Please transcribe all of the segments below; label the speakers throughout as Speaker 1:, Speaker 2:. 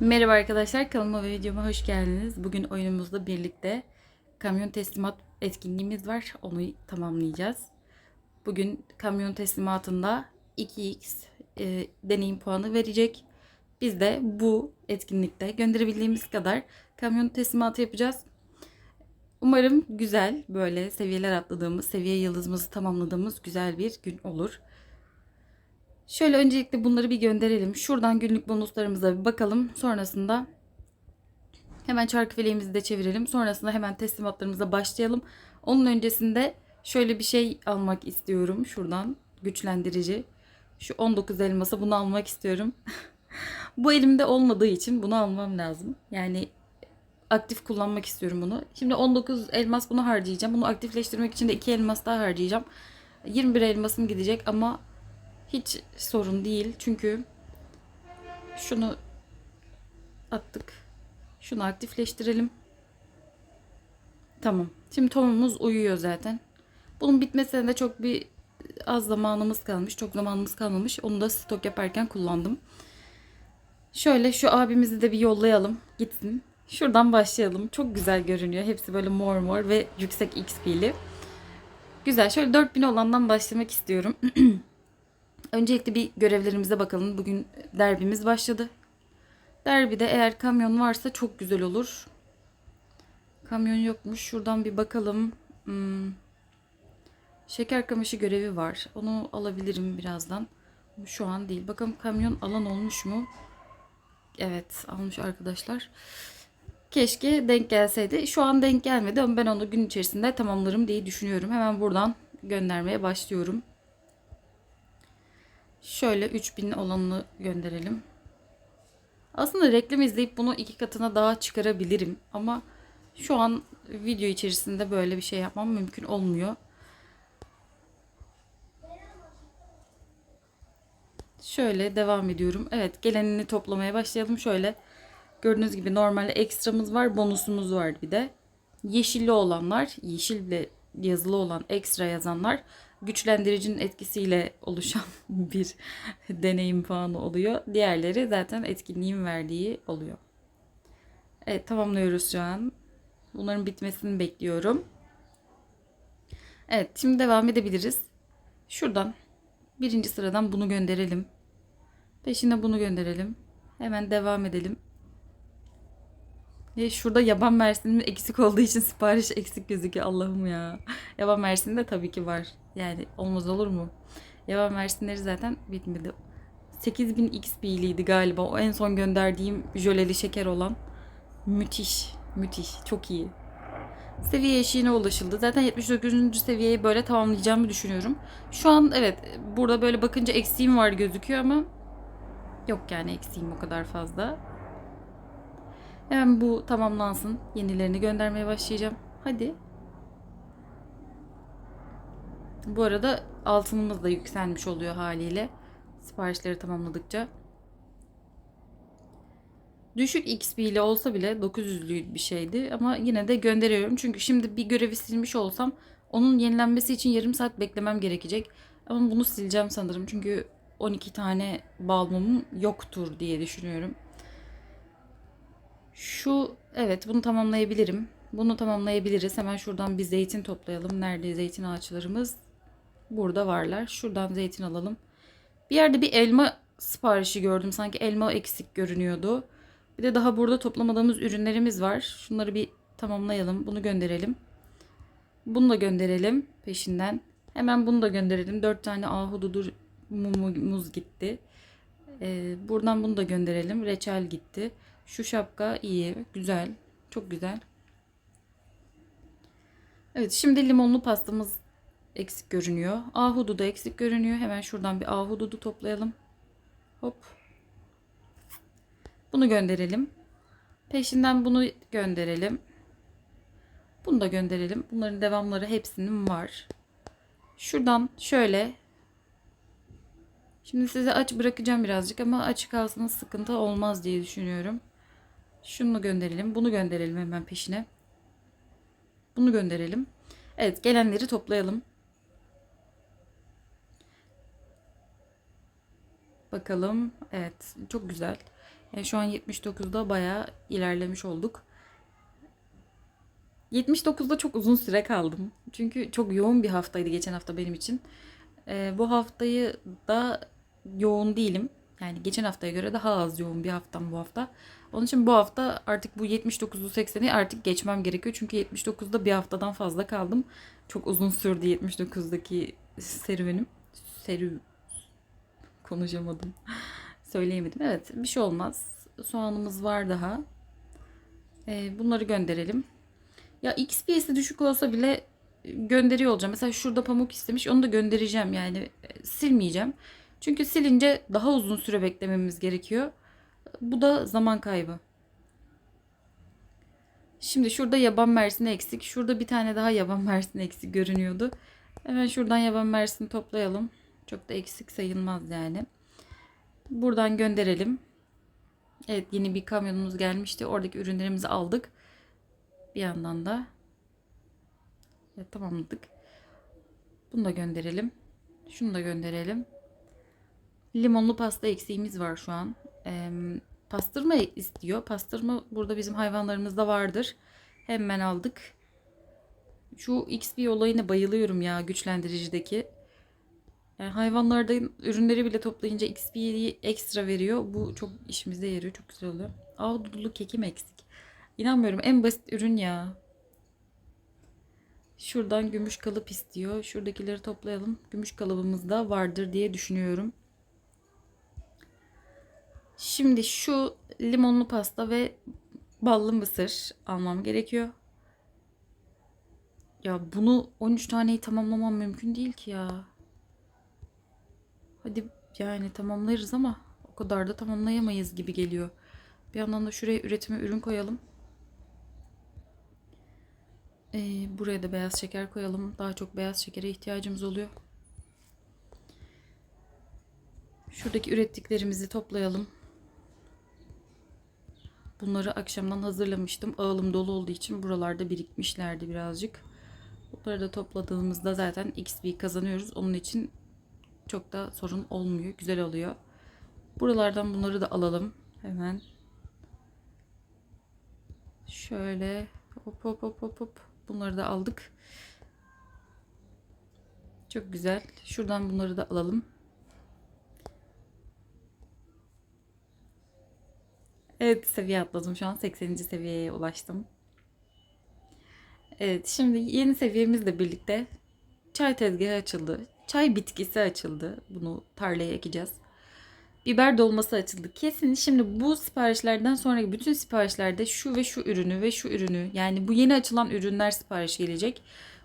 Speaker 1: Merhaba arkadaşlar kanalıma ve videoma hoş geldiniz. Bugün oyunumuzda birlikte kamyon teslimat etkinliğimiz var. Onu tamamlayacağız. Bugün kamyon teslimatında 2x e, deneyim puanı verecek. Biz de bu etkinlikte gönderebildiğimiz kadar kamyon teslimatı yapacağız. Umarım güzel böyle seviyeler atladığımız, seviye yıldızımızı tamamladığımız güzel bir gün olur. Şöyle öncelikle bunları bir gönderelim. Şuradan günlük bonuslarımıza bir bakalım. Sonrasında hemen çarkı feleğimizi de çevirelim. Sonrasında hemen teslimatlarımıza başlayalım. Onun öncesinde şöyle bir şey almak istiyorum. Şuradan güçlendirici. Şu 19 elması bunu almak istiyorum. Bu elimde olmadığı için bunu almam lazım. Yani aktif kullanmak istiyorum bunu. Şimdi 19 elmas bunu harcayacağım. Bunu aktifleştirmek için de 2 elmas daha harcayacağım. 21 elmasım gidecek ama hiç sorun değil. Çünkü şunu attık. Şunu aktifleştirelim. Tamam. Şimdi tomumuz uyuyor zaten. Bunun bitmesine de çok bir az zamanımız kalmış. Çok zamanımız kalmamış. Onu da stok yaparken kullandım. Şöyle şu abimizi de bir yollayalım. Gitsin. Şuradan başlayalım. Çok güzel görünüyor. Hepsi böyle mor mor ve yüksek XP'li. Güzel. Şöyle 4000 olandan başlamak istiyorum. Öncelikle bir görevlerimize bakalım. Bugün derbimiz başladı. Derbide eğer kamyon varsa çok güzel olur. Kamyon yokmuş. Şuradan bir bakalım. Hmm. Şeker kamışı görevi var. Onu alabilirim birazdan. Şu an değil. Bakalım kamyon alan olmuş mu? Evet almış arkadaşlar. Keşke denk gelseydi. Şu an denk gelmedi ama ben onu gün içerisinde tamamlarım diye düşünüyorum. Hemen buradan göndermeye başlıyorum. Şöyle 3000 olanını gönderelim. Aslında reklam izleyip bunu iki katına daha çıkarabilirim. Ama şu an video içerisinde böyle bir şey yapmam mümkün olmuyor. Şöyle devam ediyorum. Evet gelenini toplamaya başlayalım. Şöyle gördüğünüz gibi normalde ekstramız var. Bonusumuz var bir de. Yeşilli olanlar, yeşille yazılı olan ekstra yazanlar güçlendiricinin etkisiyle oluşan bir deneyim puanı oluyor. Diğerleri zaten etkinliğin verdiği oluyor. Evet tamamlıyoruz şu an. Bunların bitmesini bekliyorum. Evet şimdi devam edebiliriz. Şuradan birinci sıradan bunu gönderelim. Peşine bunu gönderelim. Hemen devam edelim. Ve şurada yaban mersinin eksik olduğu için sipariş eksik gözüküyor. Allah'ım ya. Yaban mersini de tabii ki var. Yani olmaz olur mu? Yaban mersinleri zaten bitmedi. 8000 XP'liydi galiba. O en son gönderdiğim jöleli şeker olan. Müthiş. Müthiş. Çok iyi. Seviye eşiğine ulaşıldı. Zaten 79. seviyeyi böyle tamamlayacağımı düşünüyorum. Şu an evet burada böyle bakınca eksiğim var gözüküyor ama yok yani eksiğim o kadar fazla. Hemen bu tamamlansın. Yenilerini göndermeye başlayacağım. Hadi. Bu arada altınımız da yükselmiş oluyor haliyle. Siparişleri tamamladıkça. Düşük XP ile olsa bile 900'lü bir şeydi ama yine de gönderiyorum. Çünkü şimdi bir görevi silmiş olsam onun yenilenmesi için yarım saat beklemem gerekecek. Ama bunu sileceğim sanırım. Çünkü 12 tane balmumum yoktur diye düşünüyorum. Şu evet bunu tamamlayabilirim. Bunu tamamlayabiliriz. Hemen şuradan bir zeytin toplayalım. Nerede zeytin ağaçlarımız? Burada varlar. Şuradan zeytin alalım. Bir yerde bir elma siparişi gördüm. Sanki elma eksik görünüyordu. Bir de daha burada toplamadığımız ürünlerimiz var. Şunları bir tamamlayalım. Bunu gönderelim. Bunu da gönderelim peşinden. Hemen bunu da gönderelim. 4 tane ahududu muz gitti. Ee, buradan bunu da gönderelim. Reçel gitti. Şu şapka iyi. Güzel. Çok güzel. Evet şimdi limonlu pastamız eksik görünüyor. Ahududu eksik görünüyor. Hemen şuradan bir ahududu toplayalım. Hop. Bunu gönderelim. Peşinden bunu gönderelim. Bunu da gönderelim. Bunların devamları hepsinin var. Şuradan şöyle Şimdi size aç bırakacağım birazcık ama açık kalsınız sıkıntı olmaz diye düşünüyorum. Şunu gönderelim. Bunu gönderelim hemen peşine. Bunu gönderelim. Evet gelenleri toplayalım. Bakalım. Evet çok güzel. E, şu an 79'da bayağı ilerlemiş olduk. 79'da çok uzun süre kaldım. Çünkü çok yoğun bir haftaydı geçen hafta benim için. E, bu haftayı da yoğun değilim. Yani geçen haftaya göre daha az yoğun bir haftam bu hafta. Onun için bu hafta artık bu 79'u 80'i artık geçmem gerekiyor. Çünkü 79'da bir haftadan fazla kaldım. Çok uzun sürdü 79'daki serüvenim. Serü konuşamadım. Söyleyemedim. Evet bir şey olmaz. Soğanımız var daha. Ee, bunları gönderelim. Ya XPS'i düşük olsa bile gönderiyor olacağım. Mesela şurada pamuk istemiş. Onu da göndereceğim yani. e, Silmeyeceğim. Çünkü silince daha uzun süre beklememiz gerekiyor. Bu da zaman kaybı. Şimdi şurada yaban mersini eksik. Şurada bir tane daha yaban mersini eksik görünüyordu. Hemen şuradan yaban mersini toplayalım. Çok da eksik sayılmaz yani. Buradan gönderelim. Evet yeni bir kamyonumuz gelmişti. Oradaki ürünlerimizi aldık. Bir yandan da evet, tamamladık. Bunu da gönderelim. Şunu da gönderelim. Limonlu pasta eksiğimiz var şu an. Ee, pastırma istiyor. Pastırma burada bizim hayvanlarımızda vardır. Hemen aldık. Şu XP olayına bayılıyorum ya güçlendiricideki. Yani hayvanlarda ürünleri bile toplayınca XP'yi ekstra veriyor. Bu çok işimize yarıyor. Çok güzel oluyor. Aa dudulu kekim eksik. İnanmıyorum. En basit ürün ya. Şuradan gümüş kalıp istiyor. Şuradakileri toplayalım. Gümüş kalıbımız da vardır diye düşünüyorum. Şimdi şu limonlu pasta ve ballı mısır almam gerekiyor. Ya bunu 13 taneyi tamamlamam mümkün değil ki ya. Hadi yani tamamlarız ama o kadar da tamamlayamayız gibi geliyor. Bir yandan da şuraya üretime ürün koyalım. Ee, buraya da beyaz şeker koyalım. Daha çok beyaz şekere ihtiyacımız oluyor. Şuradaki ürettiklerimizi toplayalım. Bunları akşamdan hazırlamıştım. Ağılım dolu olduğu için buralarda birikmişlerdi birazcık. Bunları da topladığımızda zaten XP kazanıyoruz. Onun için çok da sorun olmuyor. Güzel oluyor. Buralardan bunları da alalım. Hemen. Şöyle hop hop hop hop hop. Bunları da aldık. Çok güzel. Şuradan bunları da alalım. Evet seviye atladım şu an 80. seviyeye ulaştım. Evet şimdi yeni seviyemizle birlikte çay tezgahı açıldı. Çay bitkisi açıldı. Bunu tarlaya ekeceğiz. Biber dolması açıldı. Kesin şimdi bu siparişlerden sonraki bütün siparişlerde şu ve şu ürünü ve şu ürünü yani bu yeni açılan ürünler sipariş gelecek.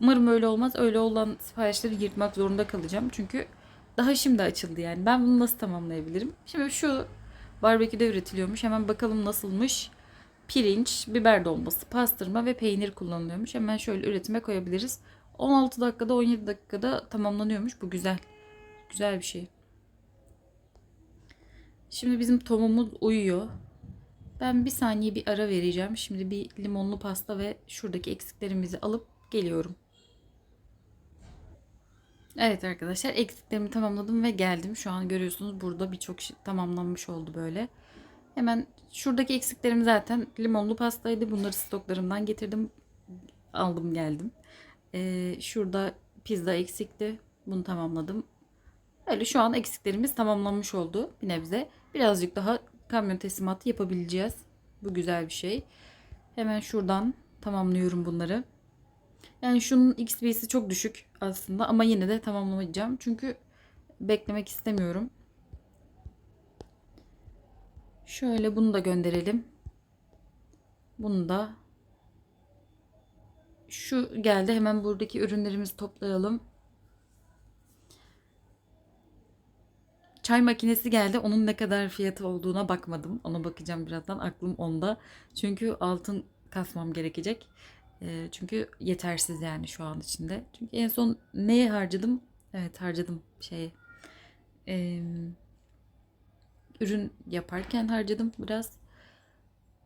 Speaker 1: Umarım öyle olmaz. Öyle olan siparişleri yırtmak zorunda kalacağım. Çünkü daha şimdi açıldı yani. Ben bunu nasıl tamamlayabilirim? Şimdi şu barbeküde üretiliyormuş. Hemen bakalım nasılmış. Pirinç, biber dolması, pastırma ve peynir kullanılıyormuş. Hemen şöyle üretime koyabiliriz. 16 dakikada 17 dakikada tamamlanıyormuş. Bu güzel. Güzel bir şey. Şimdi bizim tomumuz uyuyor. Ben bir saniye bir ara vereceğim. Şimdi bir limonlu pasta ve şuradaki eksiklerimizi alıp geliyorum. Evet arkadaşlar eksiklerimi tamamladım ve geldim. Şu an görüyorsunuz burada birçok şey tamamlanmış oldu böyle. Hemen şuradaki eksiklerim zaten limonlu pastaydı. Bunları stoklarımdan getirdim. Aldım geldim. Ee, şurada pizza eksikti. Bunu tamamladım. Öyle şu an eksiklerimiz tamamlanmış oldu bir nebze. Birazcık daha kamyon teslimatı yapabileceğiz. Bu güzel bir şey. Hemen şuradan tamamlıyorum bunları. Yani şunun XP'si çok düşük aslında ama yine de tamamlamayacağım. Çünkü beklemek istemiyorum. Şöyle bunu da gönderelim. Bunu da şu geldi. Hemen buradaki ürünlerimizi toplayalım. Çay makinesi geldi. Onun ne kadar fiyatı olduğuna bakmadım. Ona bakacağım birazdan. Aklım onda. Çünkü altın kasmam gerekecek. E, çünkü yetersiz yani şu an içinde. Çünkü en son neye harcadım? Evet harcadım şey. E, ürün yaparken harcadım biraz.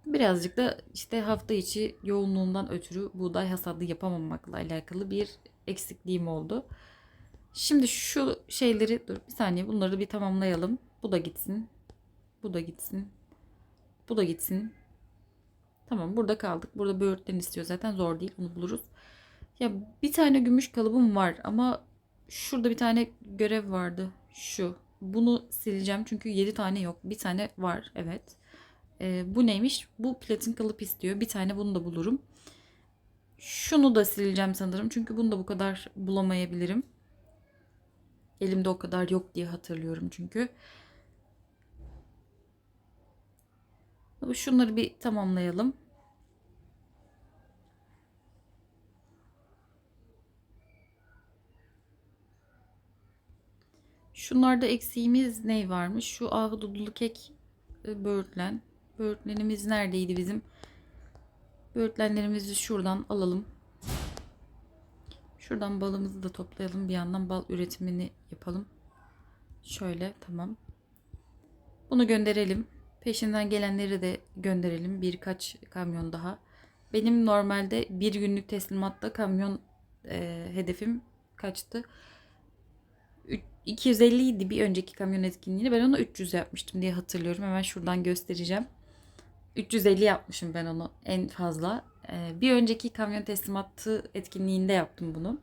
Speaker 1: Birazcık da işte hafta içi yoğunluğundan ötürü buğday hasadı yapamamakla alakalı bir eksikliğim oldu. Şimdi şu şeyleri dur bir saniye bunları bir tamamlayalım. Bu da gitsin. Bu da gitsin. Bu da gitsin. Tamam burada kaldık. Burada böğürtlen istiyor zaten zor değil onu buluruz. Ya bir tane gümüş kalıbım var ama şurada bir tane görev vardı. Şu. Bunu sileceğim çünkü 7 tane yok. Bir tane var evet. Ee, bu neymiş? Bu platin kalıp istiyor. Bir tane bunu da bulurum. Şunu da sileceğim sanırım. Çünkü bunu da bu kadar bulamayabilirim. Elimde o kadar yok diye hatırlıyorum çünkü. Şunları bir tamamlayalım. Şunlarda eksiğimiz ne varmış? Şu ahududulu kek e, böğürtlen. Böğürtlenimiz neredeydi bizim? Böğürtlenlerimizi şuradan alalım. Şuradan balımızı da toplayalım. Bir yandan bal üretimini yapalım. Şöyle tamam. Bunu gönderelim. Peşinden gelenleri de gönderelim. Birkaç kamyon daha. Benim normalde bir günlük teslimatta kamyon e, hedefim kaçtı? Üç- 250 idi bir önceki kamyon etkinliğini. Ben onu 300 yapmıştım diye hatırlıyorum. Hemen şuradan göstereceğim. 350 yapmışım ben onu en fazla. Ee, bir önceki kamyon teslimatı etkinliğinde yaptım bunu.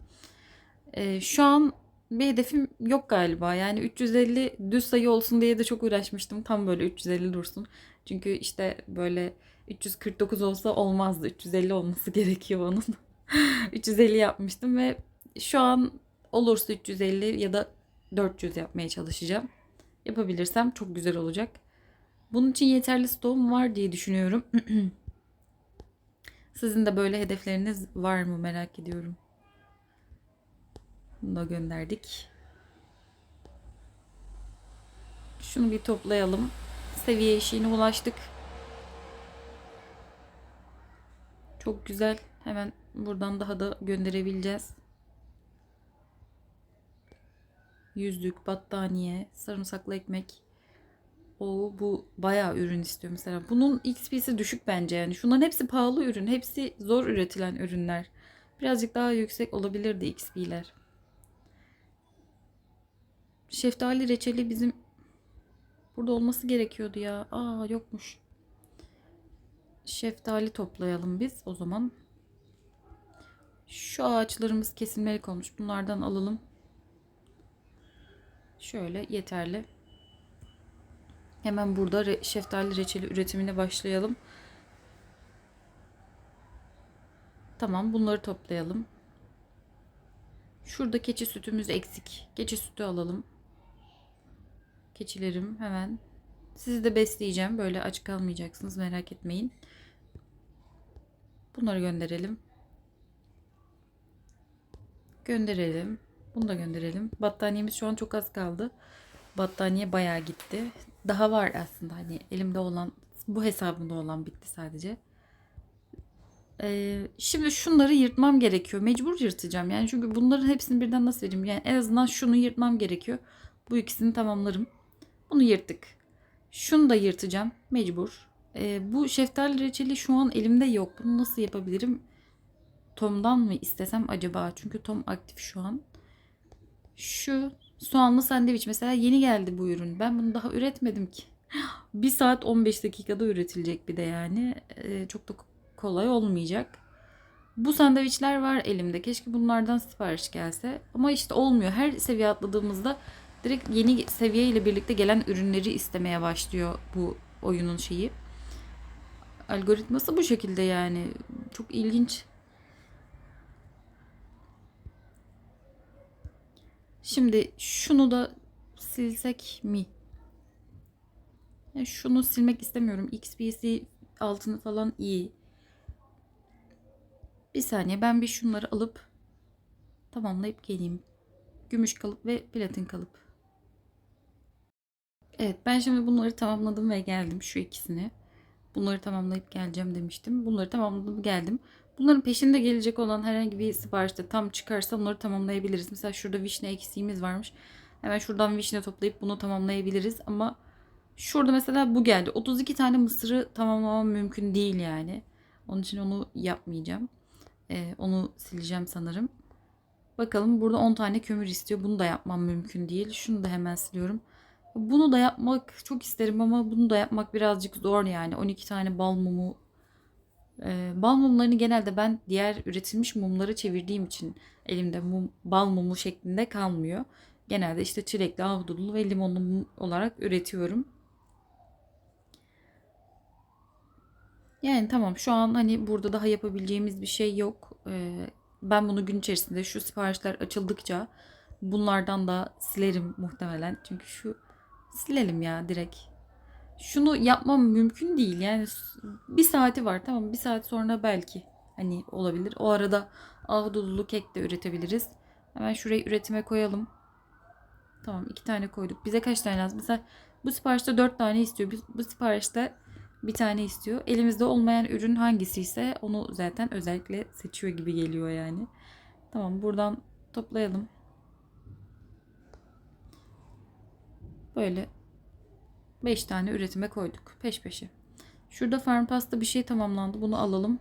Speaker 1: Ee, şu an bir hedefim yok galiba. Yani 350 düz sayı olsun diye de çok uğraşmıştım. Tam böyle 350 dursun. Çünkü işte böyle 349 olsa olmazdı. 350 olması gerekiyor onun. 350 yapmıştım ve şu an olursa 350 ya da 400 yapmaya çalışacağım. Yapabilirsem çok güzel olacak. Bunun için yeterli stoğum var diye düşünüyorum. Sizin de böyle hedefleriniz var mı merak ediyorum. Bunu da gönderdik. Şunu bir toplayalım. Seviye eşiğine ulaştık. Çok güzel. Hemen buradan daha da gönderebileceğiz. Yüzlük, battaniye, sarımsaklı ekmek. O bu bayağı ürün istiyor mesela. Bunun XP'si düşük bence yani. Şunların hepsi pahalı ürün. Hepsi zor üretilen ürünler. Birazcık daha yüksek olabilirdi XP'ler. Şeftali reçeli bizim burada olması gerekiyordu ya. Aa yokmuş. Şeftali toplayalım biz o zaman. Şu ağaçlarımız kesilmelik olmuş. Bunlardan alalım. Şöyle yeterli. Hemen burada re- şeftali reçeli üretimine başlayalım. Tamam bunları toplayalım. Şurada keçi sütümüz eksik. Keçi sütü alalım. Keçilerim hemen. Sizi de besleyeceğim. Böyle aç kalmayacaksınız merak etmeyin. Bunları gönderelim. Gönderelim. Bunu da gönderelim. Battaniyemiz şu an çok az kaldı. Battaniye bayağı gitti. Daha var aslında hani elimde olan bu hesabımda olan bitti sadece. Ee, şimdi şunları yırtmam gerekiyor. Mecbur yırtacağım. Yani çünkü bunların hepsini birden nasıl vereyim? Yani en azından şunu yırtmam gerekiyor. Bu ikisini tamamlarım. Bunu yırttık. Şunu da yırtacağım. Mecbur. Ee, bu şeftali reçeli şu an elimde yok. Bunu nasıl yapabilirim? Tom'dan mı istesem acaba? Çünkü Tom aktif şu an. Şu soğanlı sandviç mesela yeni geldi bu ürün. Ben bunu daha üretmedim ki. 1 saat 15 dakikada üretilecek bir de yani. Ee, çok da kolay olmayacak. Bu sandviçler var elimde. Keşke bunlardan sipariş gelse. Ama işte olmuyor. Her seviye atladığımızda direkt yeni seviye ile birlikte gelen ürünleri istemeye başlıyor bu oyunun şeyi. Algoritması bu şekilde yani. Çok ilginç. Şimdi şunu da silsek mi? Ya şunu silmek istemiyorum. XP'si altını falan iyi. Bir saniye ben bir şunları alıp tamamlayıp geleyim. Gümüş kalıp ve platin kalıp. Evet ben şimdi bunları tamamladım ve geldim şu ikisini. Bunları tamamlayıp geleceğim demiştim. Bunları tamamladım geldim. Bunların peşinde gelecek olan herhangi bir siparişte tam çıkarsa bunları tamamlayabiliriz. Mesela şurada vişne eksiğimiz varmış. Hemen şuradan vişne toplayıp bunu tamamlayabiliriz. Ama şurada mesela bu geldi. 32 tane mısırı tamamlamam mümkün değil yani. Onun için onu yapmayacağım. Ee, onu sileceğim sanırım. Bakalım burada 10 tane kömür istiyor. Bunu da yapmam mümkün değil. Şunu da hemen siliyorum. Bunu da yapmak çok isterim ama bunu da yapmak birazcık zor yani. 12 tane bal mumu. Bal mumlarını genelde ben diğer üretilmiş mumları çevirdiğim için elimde mum, bal mumu şeklinde kalmıyor. Genelde işte çilekli, ahududulu ve limonlu mum olarak üretiyorum. Yani tamam şu an hani burada daha yapabileceğimiz bir şey yok. Ben bunu gün içerisinde şu siparişler açıldıkça bunlardan da silerim muhtemelen. Çünkü şu silelim ya direkt. Şunu yapmam mümkün değil. Yani bir saati var tamam bir saat sonra belki hani olabilir. O arada ahududulu kek de üretebiliriz. Hemen şurayı üretime koyalım. Tamam iki tane koyduk. Bize kaç tane lazım? Mesela bu siparişte dört tane istiyor. Bu siparişte bir tane istiyor. Elimizde olmayan ürün hangisi ise onu zaten özellikle seçiyor gibi geliyor yani. Tamam buradan toplayalım. Böyle 5 tane üretime koyduk peş peşe. Şurada farm pasta bir şey tamamlandı. Bunu alalım.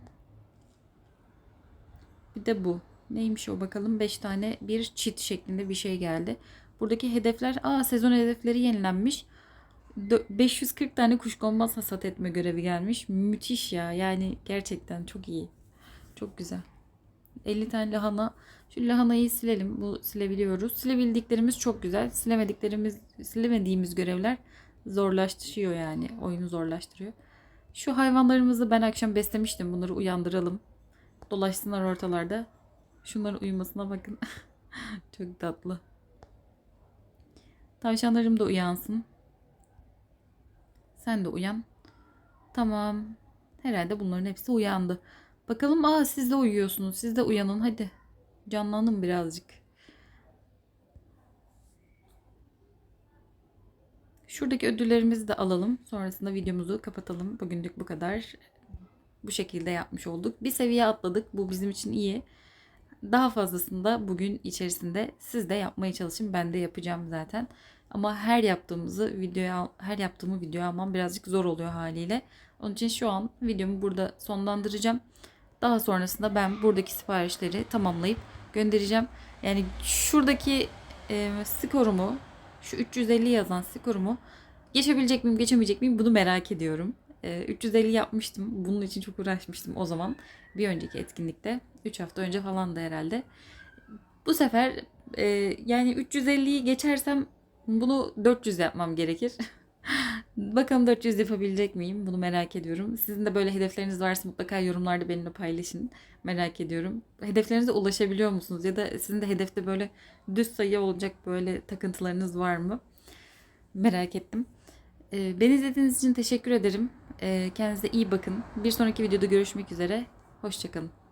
Speaker 1: Bir de bu. Neymiş o bakalım. 5 tane bir çit şeklinde bir şey geldi. Buradaki hedefler, aa sezon hedefleri yenilenmiş. Dö- 540 tane kuşkonmaz hasat etme görevi gelmiş. Müthiş ya. Yani gerçekten çok iyi. Çok güzel. 50 tane lahana. Şu lahanayı silelim. Bu silebiliyoruz. Silebildiklerimiz çok güzel. Silemediklerimiz, silemediğimiz görevler zorlaştırıyor yani. Oyunu zorlaştırıyor. Şu hayvanlarımızı ben akşam beslemiştim. Bunları uyandıralım. Dolaşsınlar ortalarda. Şunların uyumasına bakın. çok tatlı. Tavşanlarım da uyansın. Sen de uyan. Tamam. Herhalde bunların hepsi uyandı. Bakalım aa siz de uyuyorsunuz. Siz de uyanın hadi. Canlanın birazcık. Şuradaki ödüllerimizi de alalım. Sonrasında videomuzu kapatalım. Bugünlük bu kadar. Bu şekilde yapmış olduk. Bir seviye atladık. Bu bizim için iyi. Daha fazlasını da bugün içerisinde siz de yapmaya çalışın. Ben de yapacağım zaten. Ama her yaptığımızı videoya her yaptığımı videoya almam birazcık zor oluyor haliyle. Onun için şu an videomu burada sonlandıracağım. Daha sonrasında ben buradaki siparişleri tamamlayıp göndereceğim. Yani şuradaki e, skorumu, şu 350 yazan skorumu geçebilecek miyim, geçemeyecek miyim bunu merak ediyorum. E, 350 yapmıştım. Bunun için çok uğraşmıştım o zaman. Bir önceki etkinlikte. 3 hafta önce falan da herhalde. Bu sefer e, yani 350'yi geçersem bunu 400 yapmam gerekir. Bakalım 400 yapabilecek miyim? Bunu merak ediyorum. Sizin de böyle hedefleriniz varsa mutlaka yorumlarda benimle paylaşın. Merak ediyorum. Hedeflerinize ulaşabiliyor musunuz? Ya da sizin de hedefte böyle düz sayı olacak böyle takıntılarınız var mı? Merak ettim. Ee, Beni izlediğiniz için teşekkür ederim. Ee, Kendinize iyi bakın. Bir sonraki videoda görüşmek üzere. Hoşçakalın.